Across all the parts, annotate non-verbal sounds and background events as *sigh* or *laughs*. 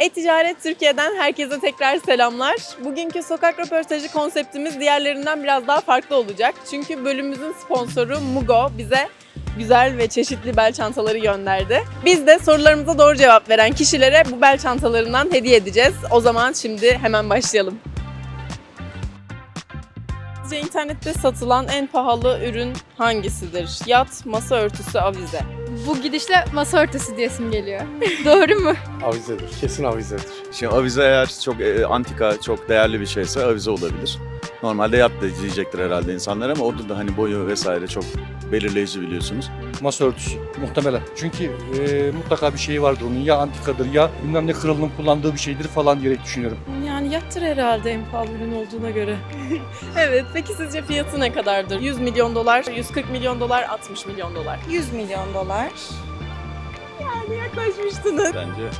E-Ticaret Türkiye'den herkese tekrar selamlar. Bugünkü sokak röportajı konseptimiz diğerlerinden biraz daha farklı olacak. Çünkü bölümümüzün sponsoru Mugo bize güzel ve çeşitli bel çantaları gönderdi. Biz de sorularımıza doğru cevap veren kişilere bu bel çantalarından hediye edeceğiz. O zaman şimdi hemen başlayalım. Sizce internette satılan en pahalı ürün hangisidir? Yat, masa örtüsü, avize. Bu gidişle masa örtüsü diyesim geliyor. *laughs* Doğru mu? Avizedir. Kesin avizedir. Şimdi avize eğer çok e, antika, çok değerli bir şeyse avize olabilir. Normalde yat da diyecektir herhalde insanlar ama orada da hani boyu vesaire çok belirleyici biliyorsunuz. Masa örtüsü muhtemelen. Çünkü e, mutlaka bir şeyi vardır onun. Ya antikadır ya bilmem ne kralının kullandığı bir şeydir falan diyerek düşünüyorum. Yani yattır herhalde en pahalı ürün olduğuna göre. *laughs* evet, peki sizce fiyatı ne kadardır? 100 milyon dolar, 140 milyon dolar, 60 milyon dolar. 100 milyon dolar. Yaklaşmıştınız, Bence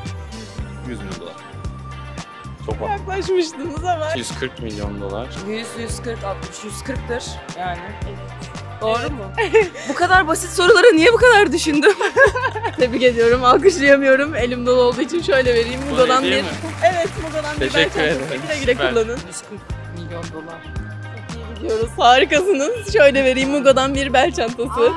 100 milyon dolar. Çok var. yaklaşmıştınız ama. 140 milyon dolar. 100, 140, 60, 140'tır yani. Doğru mu? *laughs* bu kadar basit soruları niye bu kadar düşündüm? *laughs* Tebrik ediyorum, alkışlayamıyorum. Elim dolu olduğu için şöyle vereyim. Bu hediye bir... mi? Evet, Mugo'dan bir Teşekkür ederim. Güle güle Süper. kullanın. 140 milyon dolar. Çok gidiyoruz, harikasınız. Şöyle vereyim Mugo'dan bir bel çantası.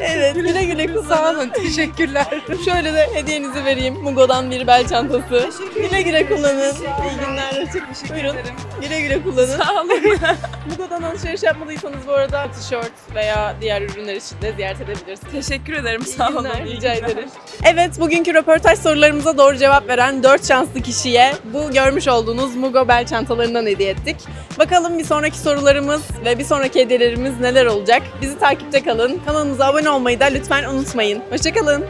Evet, güle güle kullanın. Teşekkürler. *laughs* Şöyle de hediyenizi vereyim. Mugo'dan bir bel çantası. Güle güle kullanın. İyi günler. Çok Buyurun. Güle güle kullanın. Sağ olun. *laughs* *laughs* Mugo'dan alışveriş yapmadıysanız bu arada tişört veya diğer ürünler için de ziyaret edebilirsiniz. Teşekkür ederim, sağ olun. günler, iyi rica günler. ederim. Evet, bugünkü röportaj sorularımıza doğru cevap veren 4 şanslı kişiye bu görmüş olduğunuz Mugo bel çantalarından hediye ettik. Bakalım bir sonraki sorularımız ve bir sonraki hediyelerimiz neler olacak? Bizi takipte kalın. Kanalımıza abone olmayı da lütfen unutmayın. Hoşçakalın.